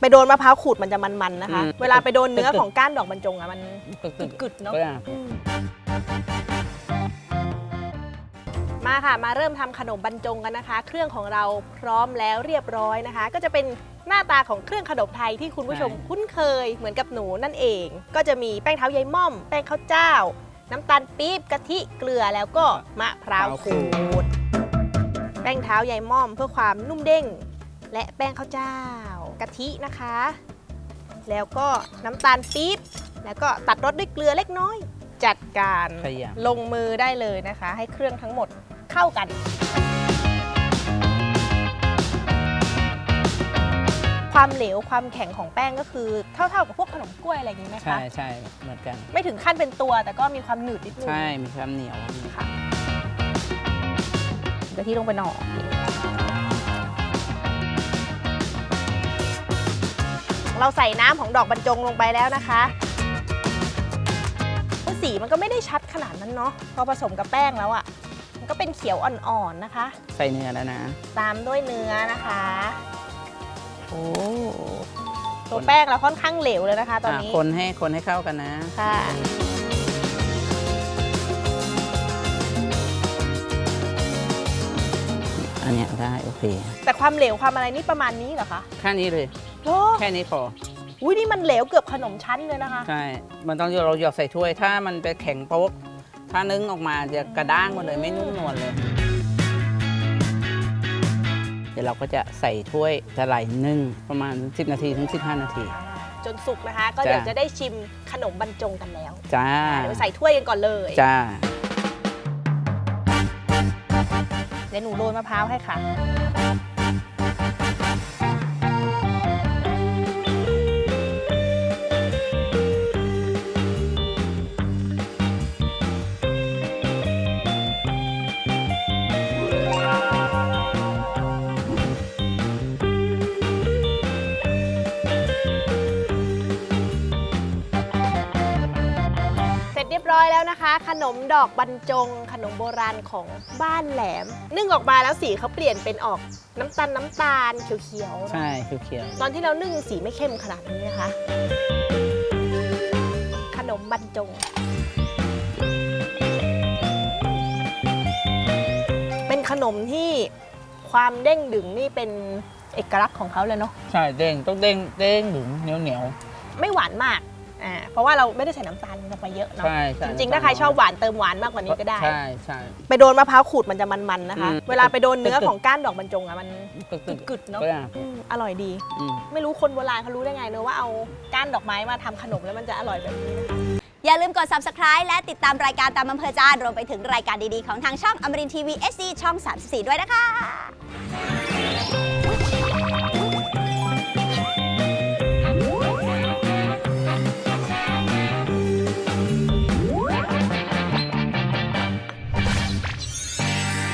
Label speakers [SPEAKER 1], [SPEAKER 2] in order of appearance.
[SPEAKER 1] ไปโดนมะพร้าวขูดมันจะมันๆนะคะ
[SPEAKER 2] อืม
[SPEAKER 1] เวลาไปโดนเนื้อของก้านดอกบรรจงอะมัน
[SPEAKER 2] กึก
[SPEAKER 1] กึดๆเนอะ
[SPEAKER 2] ก็ได้
[SPEAKER 1] มาค่ะ มาเริ่มทำขนมบรรจงกันนะคะ เครื่องของเราพร้อมแล้วเรียบร้อยนะคะ ก็จะเป็นหน้าตาของเครื่องขนมไทยที่คุณผู้ชมคุ้นเคยเหมือนกับหนูนั่นเอง ก็จะมีแป้งเท้ายายม่อม แป้งข้าวเจ้า น้ำตาลปี๊บกะทิเกลือแล้วก็มะพร้าวขูด แป้งเท้ายายม่อมเพื่อความนุ่มเด้ง และแป้งข้าวเจ้า กะทินะคะ แล้วก็น้ำตาลปี๊บแล้วก็ตัดรสด้วยเกลือเล็กน้อย จัดการ
[SPEAKER 2] ขย
[SPEAKER 1] ลงมือได้เลยนะคะ ให้เครื่องทั้งหมดเข้ากัน ความเหลวความแข็งของแป้งก็คือเท่าๆกับพวกขนมกล้วยอะไรอย่างนี้ไหม
[SPEAKER 2] ใช่
[SPEAKER 1] คะ
[SPEAKER 2] ใช่เหมือนกัน
[SPEAKER 1] ไม่ถึงขั้นเป็นตัวแต่ก็มีความหนืดนิดนึง
[SPEAKER 2] ใช่มีความเหนียว
[SPEAKER 1] ค่ะกะทิลงไปหน่อย เราใส่น้ำของดอกบรรจงลงไปแล้วนะคะสีมันก็ไม่ได้ชัดขนาดนั้นเนาะพอผสมกับแป้งแล้วอะ่ะ มันก็เป็นเขียวอ่อนๆนะคะ
[SPEAKER 2] ใส่เนื้อแล้วนะ
[SPEAKER 1] ตามด้วยเนื้อนะคะ
[SPEAKER 2] โอ้
[SPEAKER 1] ตัวแป้งเราค่อนข้างเหลวเลยนะคะ ตอนนี้
[SPEAKER 2] คนให้คนให้เข้ากันนะ
[SPEAKER 1] ค่ะ
[SPEAKER 2] อันเนี้ยได้โอเค
[SPEAKER 1] แต่ความเหลวความอะไรนี่ประมาณนี้เหรอคะ
[SPEAKER 2] แค่นี้เลย
[SPEAKER 1] โอ้
[SPEAKER 2] แค่นี้พอ
[SPEAKER 1] อุ้ยนี่มันเหลวเกือบขนมชั้นเลยนะคะ
[SPEAKER 2] ใช่ มันต้องเราหยอกใส่ถ้วย ถ้ามันไปแข็งโป๊ก ถ้านึ่งออกมาจะกระด้างหมดเลยไม่นุ่มนวลเลย เดี๋ยวเราก็จะใส่ถ้วยจะไหลนึ่งประมาณ 10 นาทีถึง 15 นาที
[SPEAKER 1] จนสุกนะคะ ก็
[SPEAKER 2] จ้ะ
[SPEAKER 1] เดี๋ยวจะได้ชิมขนมบรรจงกันแล้ว
[SPEAKER 2] จ้า
[SPEAKER 1] เดี๋ยวใส่ถ้วยกันก่อนเลย
[SPEAKER 2] จ้า
[SPEAKER 1] เดี๋ยวหนูโรยมะพร้าวให้ค่ะ ร็จเรียบร้อยแล้วนะคะ ขนมดอกบรรจง ขนมโบราณของบ้านแหลม นึ่งออกมาแล้วสีเขาเปลี่ยนเป็นออกน้ำตาลน้ำตาลเขียวๆ
[SPEAKER 2] ใช่เขียว
[SPEAKER 1] ตอนที่เรานึ่งสีไม่เข้มขนาดนี้นะคะ ขนมบรรจง เป็นขนมที่ความเด้งดึงนี่เป็นเอกลักษณ์ของเขาเลยเนาะ
[SPEAKER 2] ๆใช่เด้งต้องเด้งเด้งหรือเหนียวเหนียว
[SPEAKER 1] ไม่หวานมาก อ่าเพราะว่าเราไม่ได้ใส่น้ำตาลลงไปเยอะ
[SPEAKER 2] ๆ
[SPEAKER 1] เนาะ
[SPEAKER 2] ใช่ใช่
[SPEAKER 1] จริงๆ ถ้าใครชอบหวานเติมหวานมากกว่านี้ก็ได้
[SPEAKER 2] ใช่ใช่
[SPEAKER 1] ไปโดนมะพร้าวขูดมันจะมันๆนะคะ
[SPEAKER 2] อืม
[SPEAKER 1] เวลาไปโดนเนื้อของก้านดอกบรรจงอะมัน
[SPEAKER 2] กึก
[SPEAKER 1] กึดๆเนาะ
[SPEAKER 2] ก็ได้
[SPEAKER 1] อืมอร่อยดี
[SPEAKER 2] อืม
[SPEAKER 1] ไม่รู้คนโบราณเขารู้ได้ไงเนอะว่าเอาก้านดอกไม้มาทำขนมแล้วมันจะอร่อยแบบนี้นะคะ
[SPEAKER 3] อย่าลืมกด subscribe และติดตามรายการตามอำเภอใจารวมไปถึงรายการดีๆ ของทางช่องอมรินทีวี SD ช่อง 34 ด้วยนะคะ